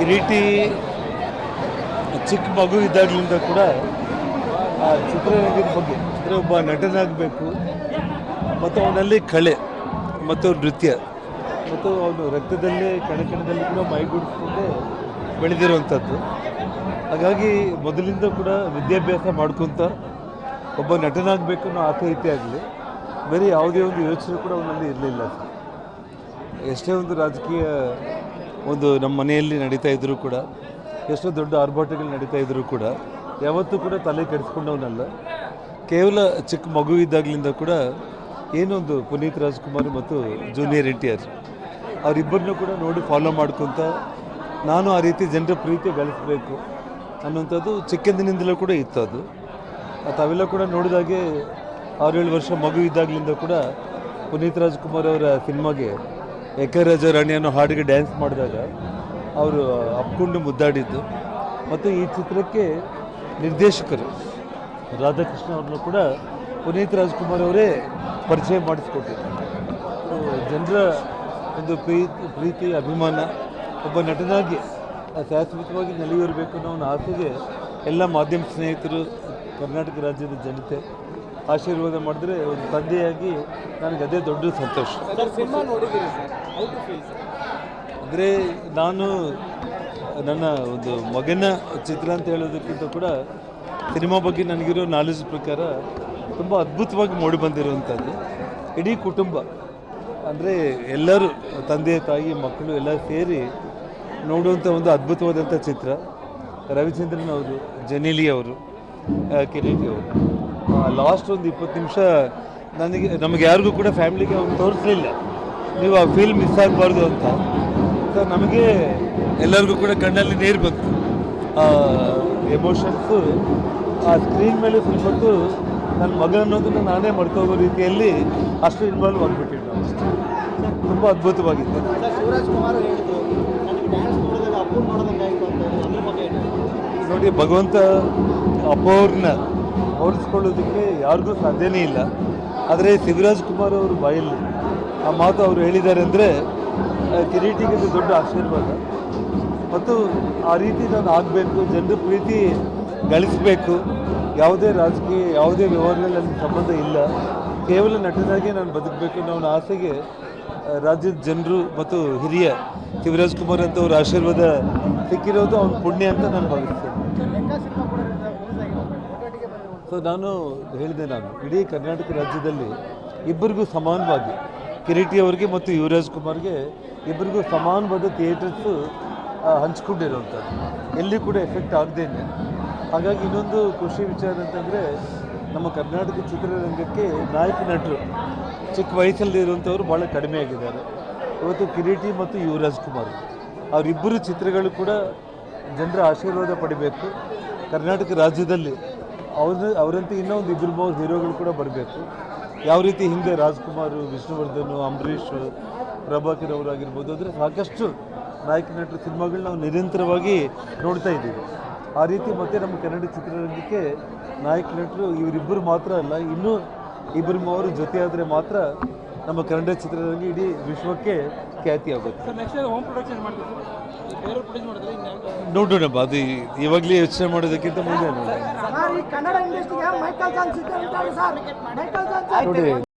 ಕಿರೀಟಿ ಚಿಕ್ಕ ಮಗು ಇದ್ದಾಗಲಿಂದ ಕೂಡ ಆ ಚಿತ್ರರಂಗದ ಬಗ್ಗೆ, ಅಂದರೆ ಒಬ್ಬ ನಟನಾಗಬೇಕು, ಮತ್ತು ಅವನಲ್ಲಿ ಕಳೆ, ಮತ್ತು ನೃತ್ಯ, ಮತ್ತು ಅವನು ರಕ್ತದಲ್ಲೇ, ಕಣಕಣದಲ್ಲಿ ಕೂಡ ಮೈಗೂಡಿಸ್ಕೊಂಡೇ ಬೆಳೆದಿರುವಂಥದ್ದು. ಹಾಗಾಗಿ ಮೊದಲಿಂದ ಕೂಡ ವಿದ್ಯಾಭ್ಯಾಸ ಮಾಡ್ಕೊತ ಒಬ್ಬ ನಟನಾಗಬೇಕು ಅನ್ನೋ ಆಸೆ ಐತೆ ಆಗಲಿ, ಬೇರೆ ಯಾವುದೇ ಒಂದು ಯೋಚನೆ ಕೂಡ ಅವನಲ್ಲಿ ಇರಲಿಲ್ಲ. ಎಷ್ಟೇ ಒಂದು ರಾಜಕೀಯ ಒಂದು ನಮ್ಮ ಮನೆಯಲ್ಲಿ ನಡೀತಾ ಇದ್ದರೂ ಕೂಡ, ಎಷ್ಟೋ ದೊಡ್ಡ ಆರ್ಭಟಗಳು ನಡೀತಾ ಇದ್ದರೂ ಕೂಡ, ಯಾವತ್ತೂ ಕೂಡ ತಲೆ ಕೆಡಿಸ್ಕೊಂಡವನಲ್ಲ. ಕೇವಲ ಚಿಕ್ಕ ಮಗು ಇದ್ದಾಗಲಿಂದ ಕೂಡ ಏನೊಂದು ಪುನೀತ್ ರಾಜ್ಕುಮಾರ್ ಮತ್ತು ಜೂನಿಯರ್ ಎನ್ ಟಿ ಆರ್ ಅವರಿಬ್ಬರನ್ನೂ ಕೂಡ ನೋಡಿ ಫಾಲೋ ಮಾಡ್ಕೊತ ನಾನು ಆ ರೀತಿ ಜನರ ಪ್ರೀತಿ ಗಳಿಸಬೇಕು ಅನ್ನುವಂಥದ್ದು ಚಿಕ್ಕಂದಿನಿಂದಲೂ ಕೂಡ ಇತ್ತು ಅದು. ತಾವೆಲ್ಲ ಕೂಡ ನೋಡಿದಾಗೆ ಆರೇಳು ವರ್ಷ ಮಗು ಇದ್ದಾಗಲಿಂದ ಕೂಡ ಪುನೀತ್ ರಾಜ್ಕುಮಾರ್ ಅವರ ಸಿನಿಮಾಗೆ ಏಕರಾಜ ರಾಣಿ ಅನ್ನೋ ಹಾಡಿಗೆ ಡ್ಯಾನ್ಸ್ ಮಾಡಿದಾಗ ಅವರು ಅಪ್ಕೊಂಡು ಮುದ್ದಾಡಿದ್ದು. ಮತ್ತು ಈ ಚಿತ್ರಕ್ಕೆ ನಿರ್ದೇಶಕರು ರಾಧಾಕೃಷ್ಣ ಅವ್ರನ್ನ ಕೂಡ ಪುನೀತ್ ರಾಜ್ಕುಮಾರ್ ಅವರೇ ಪರಿಚಯ ಮಾಡಿಸ್ಕೊಟ್ಟಿದ್ದರು. ಜನರ ಒಂದು ಪ್ರೀತಿ ಪ್ರೀತಿ, ಅಭಿಮಾನ, ಒಬ್ಬ ನಟನಾಗಿ ಶಾಶ್ವತವಾಗಿ ನೆಲೆಯೂರಬೇಕು ಅನ್ನೋ ಒಂದು ಆಸೆಗೆ ಎಲ್ಲ ಮಾಧ್ಯಮ ಸ್ನೇಹಿತರು ಕರ್ನಾಟಕ ರಾಜ್ಯದ ಜನತೆ ಆಶೀರ್ವಾದ ಮಾಡಿದ್ರೆ ಒಂದು ತಂದೆಯಾಗಿ ನನಗೆ ಅದೇ ದೊಡ್ಡ ಸಂತೋಷ. ಅಂದರೆ ನಾನು ನನ್ನ ಒಂದು ಮಗನ ಚಿತ್ರ ಅಂತ ಹೇಳೋದಕ್ಕಿಂತ ಕೂಡ ಸಿನಿಮಾ ಬಗ್ಗೆ ನನಗಿರೋ ನಾಲೆಜ್ ಪ್ರಕಾರ ತುಂಬ ಅದ್ಭುತವಾಗಿ ಮೂಡಿ ಬಂದಿರುವಂಥದ್ದು. ಇಡೀ ಕುಟುಂಬ ಅಂದರೆ ಎಲ್ಲರೂ ತಂದೆ ತಾಯಿ ಮಕ್ಕಳು ಎಲ್ಲ ಸೇರಿ ನೋಡುವಂಥ ಒಂದು ಅದ್ಭುತವಾದಂಥ ಚಿತ್ರ. ರವಿಚಂದ್ರನ್ ಅವರು ಜನೀಲಿ ಅವರು ಕಿರೀಟಿ ಅವರು. ಲಾಸ್ಟ್ ಒಂದು ಇಪ್ಪತ್ತು ನಿಮಿಷ ನನಗೆ ನಮಗೆ ಯಾರಿಗೂ ಕೂಡ ಫ್ಯಾಮಿಲಿಗೆ ಅವ್ನು ತೋರಿಸಲಿಲ್ಲ. ನೀವು ಆ ಫೀಲ್ ಮಿಸ್ ಆಗಬಾರ್ದು ಅಂತ. ಸರ್ ನಮಗೆ ಎಲ್ಲರಿಗೂ ಕೂಡ ಕಣ್ಣಲ್ಲಿ ನೀರು ಬಂತು. ಆ ಎಮೋಷನ್ಸು ಆ ಸ್ಕ್ರೀನ್ ಮೇಲೆ ಸ್ವಲ್ಪ ಹೊತ್ತು ನನ್ನ ಮಗ ಅನ್ನೋದನ್ನು ನಾನೇ ಮರ್ತೋಗೋ ರೀತಿಯಲ್ಲಿ ಅಷ್ಟು ಇನ್ವಾಲ್ವ್ ಆಗಿಬಿಟ್ಟಿದ್ದು ನಾವು ತುಂಬ ಅದ್ಭುತವಾಗಿತ್ತು. ನೋಡಿ ಭಗವಂತ ಅಪ್ಪವ್ರನ್ನ ಅಪ್ಪು ಹೋಲಿಸ್ಕೊಳ್ಳೋದಕ್ಕೆ ಯಾರಿಗೂ ಸಾಧ್ಯನೇ ಇಲ್ಲ. ಆದರೆ ಶಿವರಾಜ್ ಕುಮಾರ್ ಅವರು ಬಾಯಲ್ಲಿ ಆ ಮಾತು ಅವರು ಹೇಳಿದ್ದಾರೆ ಅಂದರೆ ಕಿರೀಟಿಗೆ ದೊಡ್ಡ ಆಶೀರ್ವಾದ. ಮತ್ತು ಆ ರೀತಿ ನಾನು ಆಗಬೇಕು, ಜನರ ಪ್ರೀತಿ ಗಳಿಸಬೇಕು. ಯಾವುದೇ ರಾಜಕೀಯ, ಯಾವುದೇ ವ್ಯವಹಾರದಲ್ಲಿ ನನಗೆ ಸಂಬಂಧ ಇಲ್ಲ. ಕೇವಲ ನಟನಾಗಿ ನಾನು ಬದುಕಬೇಕು ಅನ್ನೋ ಆಸೆಗೆ ರಾಜ್ಯದ ಜನರು ಮತ್ತು ಹಿರಿಯ ಶಿವರಾಜ್ ಕುಮಾರ್ ಅಂತ ಅವ್ರ ಆಶೀರ್ವಾದ ಸಿಕ್ಕಿರೋದು ಅವ್ನ ಪುಣ್ಯ ಅಂತ ನಾನು ಭಾವಿಸ್ತೇನೆ ಲೆಕ್ಕ ಸಿನಿಮಾ ಕೂಡ ಒಗ್ಗಟ್ಟಿಗೆ ಬಂದಿರುವಂಥ ಸೊ ನಾನು ಹೇಳಿದೆ ನಾನು, ಇಡೀ ಕರ್ನಾಟಕ ರಾಜ್ಯದಲ್ಲಿ ಇಬ್ಬರಿಗೂ ಸಮಾನವಾಗಿ ಕಿರೀಟಿ ಅವರಿಗೆ ಮತ್ತು ಯುವರಾಜ್ ಕುಮಾರ್ಗೆ ಇಬ್ಬರಿಗೂ ಸಮಾನವಾದ ಥಿಯೇಟರ್ಸು ಹಂಚ್ಕೊಂಡಿರೋವಂಥದ್ದು ಎಲ್ಲಿ ಕೂಡ ಎಫೆಕ್ಟ್ ಆಗದೇನೆ ಹಾಗಾಗಿ ಇನ್ನೊಂದು ಖುಷಿ ವಿಚಾರ ಅಂತಂದರೆ, ನಮ್ಮ ಕರ್ನಾಟಕ ಚಿತ್ರರಂಗಕ್ಕೆ ನಾಯಕ ನಟರು ಚಿಕ್ಕ ವಯಸ್ಸಲ್ಲಿ ಇರುವಂಥವ್ರು ಭಾಳ ಕಡಿಮೆ ಆಗಿದ್ದಾರೆ. ಇವತ್ತು ಕಿರೀಟಿ ಮತ್ತು ಯುವರಾಜ್ ಕುಮಾರ್, ಅವರಿಬ್ಬರು ಚಿತ್ರಗಳು ಕೂಡ ಜನರ ಆಶೀರ್ವಾದ ಪಡಿಬೇಕು. ಕರ್ನಾಟಕ ರಾಜ್ಯದಲ್ಲಿ ಅವ್ರ ಅವರಂತೆ ಇನ್ನೂ ಒಂದು ಇಬ್ಬರು ಹೀರೋಗಳು ಕೂಡ ಬರಬೇಕು. ಯಾವ ರೀತಿ ಹಿಂದೆ ರಾಜ್ಕುಮಾರ್, ವಿಷ್ಣುವರ್ಧನ್, ಅಂಬರೀಷ್, ಪ್ರಭಾಕರ್ ಅವರಾಗಿರ್ಬೋದು ಅಂದರೆ ಸಾಕಷ್ಟು ನಾಯಕ ನಟರ ಸಿನಿಮಾಗಳು ನಾವು ನಿರಂತರವಾಗಿ ನೋಡ್ತಾ ಇದ್ದೀವಿ. ಆ ರೀತಿ ಮತ್ತೆ ನಮ್ಮ ಕನ್ನಡ ಚಿತ್ರರಂಗಕ್ಕೆ ನಾಯಕ ನಟರು ಇವರಿಬ್ಬರು ಮಾತ್ರ ಅಲ್ಲ, ಇನ್ನೂ ಇಬ್ಬರು ಮೂವರು ಜೊತೆಯಾದರೆ ಮಾತ್ರ ನಮ್ಮ ಕನ್ನಡ ಚಿತ್ರರಂಗ ಇಡೀ ವಿಶ್ವಕ್ಕೆ ಖ್ಯಾತಿ ಆಗುತ್ತೆ ಸರ್ ನೆಕ್ಸ್ಟ್ ಹೋಮ್ ಪ್ರೊಡಕ್ಷನ್ ಮಾಡ್ತೀವಿ ಸರ್ ಬೇರೆ ಪ್ರೊಡ್ಯೂಸ್ ಮಾಡಿದ್ರೆ ಇನ್ನು ನೋಡೋಣ ಅದು ಇವಾಗಲೇ ಯೋಚನೆ ಮಾಡೋದಕ್ಕಿಂತ ಮುಂದೆ ನೋಡೋಣ ಸರ್ ಈ ಕನ್ನಡ ಇಂಡಸ್ಟ್ರಿಗೆ ಮೈಕಲ್ ಜಾನ್ಸನ್ ಇದ್ದಾರೆ ಸರ್ ಮೈಕಲ್ ಜಾನ್ಸನ್ ನೋಡಿ